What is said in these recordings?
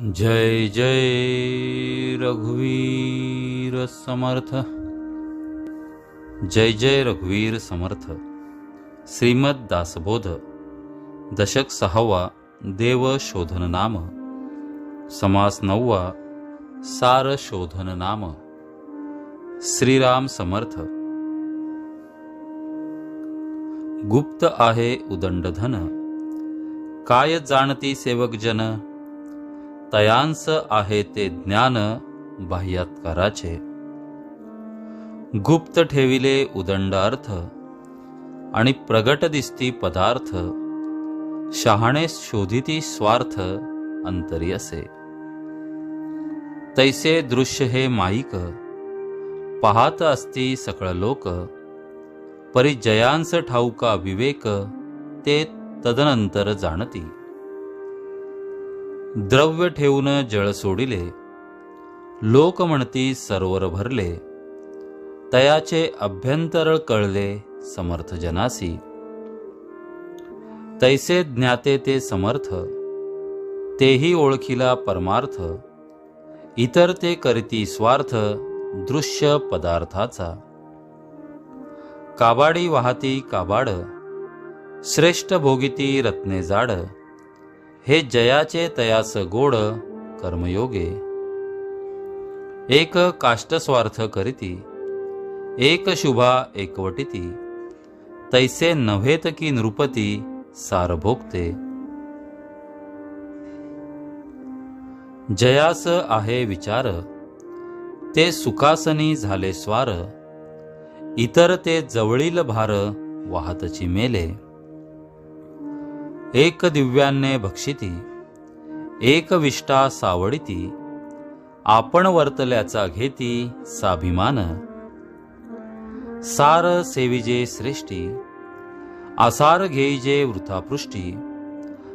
जय जय रघुवीर समर्थ। जय जय रघुवीर समर्थ। श्रीमद दासबोध। दशक सहावा देव शोधन नाम। समास नववा सार शोधन नाम। श्रीराम समर्थ। गुप्त आहे उदंडधन। काय जाणती सेवक जन तयांस आहे ते ज्ञान बाह्यात्काराचे गुप्त ठेविले उदंड अर्थ आणि प्रगट दिसती पदार्थ शहाणे शोधिती स्वार्थ अंतरी असे. तैसे दृश्य हे माईक पाहत असती सकळ लोक परी जयांस ठाऊका विवेक ते तदनंतर जाणती. द्रव्य ठेवून जळ सोडिले. लोक म्हणती सरोवर भरले. तयाचे अभ्यंतर कळले समर्थ जनासी. तैसे ज्ञाते ते समर्थ. तेही ओळखीला परमार्थ. इतर ते करती स्वार्थ दृश्य पदार्थाचा. काबाडी वाहती काबाड. श्रेष्ठ भोगिती रत्ने जाड. हे जयाचे तयास गोड कर्मयोगे. एक काष्टस्वार्थ करीती एक शुभा एकवटिती तैसे नव्हेत की नृपती सारभोगते. जयास आहे विचार ते सुखासनी झाले स्वार इतर ते जवळील भार वाहतची मेले. एक दिव्याने भक्षिती एक विष्टा सावडिती आपण वर्तल्याचा घेती साभिमान. सार सेविजे श्रेष्ठी आसार घेईजे वृथापृष्टी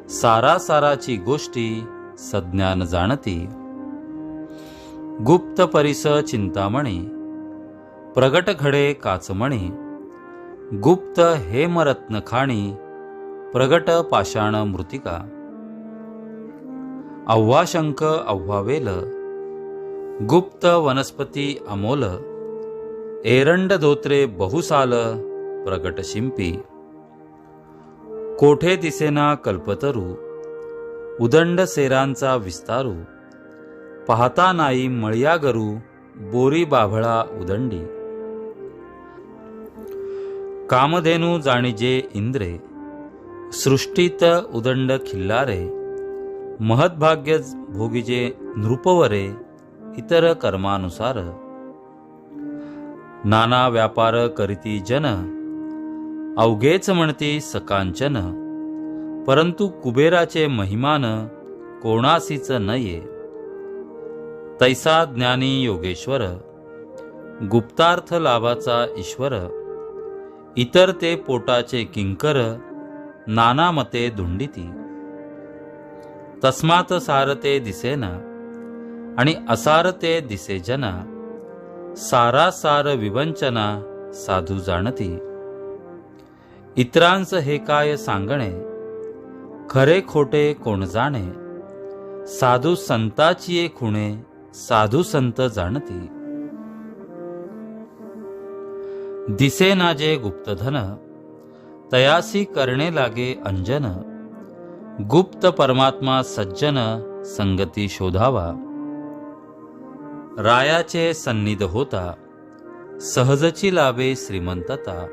सारा साराची गोष्टी सज्ञान जाणती. गुप्त परिस चिंतामणी प्रगट घडे काचमणी गुप्त हेमरत्न खाणी प्रगट पाषाण मृतिका। अव्वाशंक अव्वावेल। गुप्त वनस्पती अमोल। एरंड धोत्रे बहुसाल प्रगट शिंपी। कोठे दिसेना कल्पतरू। उदंड सेरांचा विस्तारू। पाहता नाही मळ्यागरू बोरी बाभळा उदंडी। कामधेनू जाणीजे इंद्रे। सृष्टीत उदंड खिल्लारे महद्भाग्य भोगीजे नृपवरे इतर कर्मानुसार नाना व्यापार करीती जन अवघेच म्हणती सकांचन परंतु कुबेराचे महिमान कोणासीच नये तैसा ज्ञानी योगेश्वर गुप्तार्थ लाभाचा ईश्वर इतर ते पोटाचे किंकर नाना मते धुंडिती. तस्मात सारते दिसेना आणि असारते दिसे जना सारा सार विवंचना साधू जाणती. इतरांच हे काय सांगणे? खरे खोटे कोण जाणे? साधू संताची खुणे साधू संत जाणती. दिसे ना जे गुप्तधन तयासी करणे लागे अंजन. गुप्त परमात्मा सज्जन संगती शोधावा. रायाचे सन्निध होता सहजची लाभे श्रीमंतता.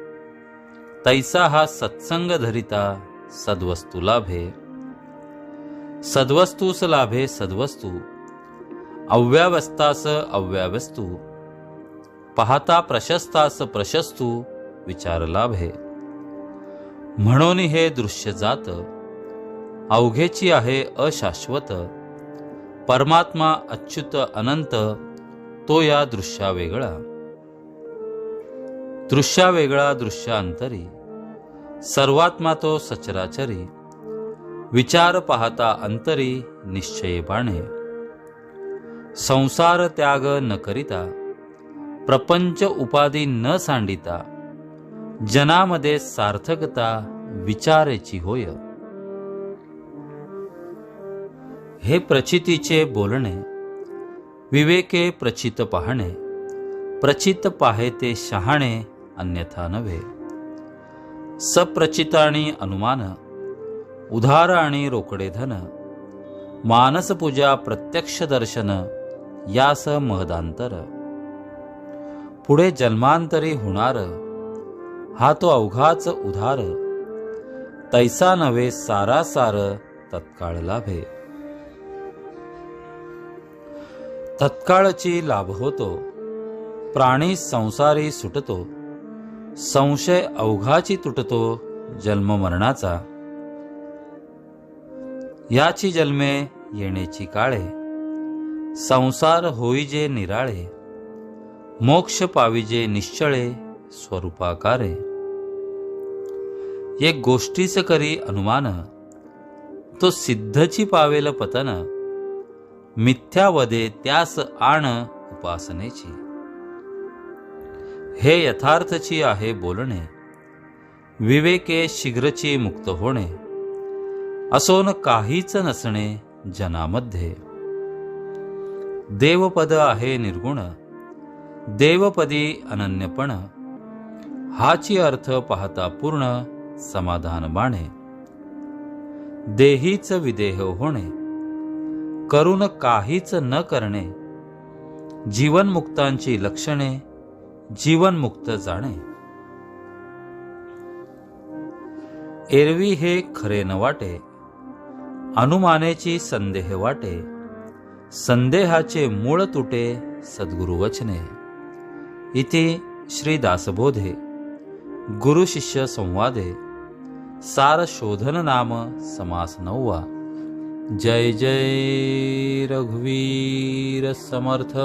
तैसा हा सत्संग धरिता सद्वस्तू लाभे. सद्वस्तूस लाभे सद्वस्तू अव्यावस्थास अव्यावस्तू पाहता प्रशस्तास प्रशस्तू विचार लाभे. म्हणून हे दृश्य जात अवघेची आहे अशाश्वत. परमात्मा अच्युत अनंत तो या दृश्या वेगळा. दृश्या वेगळा दृश्यांतरी सर्वात्मा तो सचराचरी विचार पाहता अंतरी निश्चय बाणे संसार त्याग न करिता प्रपंच उपाधी न सांडिता जनामध्ये सार्थकता विचारेची होय. हे प्रचितीचे बोलणे विवेके प्रचित पाहणे प्रचित पाहे ते शहाणे अन्यथा नव्हे. सप्रचित आणि अनुमान उधार आणि रोकडे धन मानसपूजा प्रत्यक्ष दर्शन यास महदांतर. पुढे जन्मांतरी होणार हा तो अवघाच उधार. तैसा नव्हे सारा सार तत्काळ लाभे. तत्काळची लाभ होतो. प्राणी संसारी सुटतो. संशय अवघाची तुटतो जन्म मरणाचा. याची जन्मे येण्याची काळे. संसार होईजे निराळे. मोक्ष पाविजे निश्चळे. स्वरूपाकारे। एक गोष्टीच करी अनुमान तो सिद्धची पावेल पतन मिथ्यावदे त्यास आण उपासनेची। हे यथार्थची आहे बोलणे विवेके शीघ्रची मुक्त होणे असोन काहीच नसणे जनामध्ये। देवपद आहे निर्गुण देवपदी अनन्यपण हाची अर्थ पाहता पूर्ण समाधान माने देहीच विदेह होणे. करून काहीच न करणे. जीवनमुक्तांची लक्षणे जीवनमुक्त जाणे. एरवी हे खरे न वाटे अनुमानेची संदेह वाटे. संदेहाचे मूळ तुटे सद्गुरुवचने. इथे श्रीदासबोधे. गुरु शिष्य संवादे। सार शोधन नाम समास नववा जय जय रघुवीर समर्थ।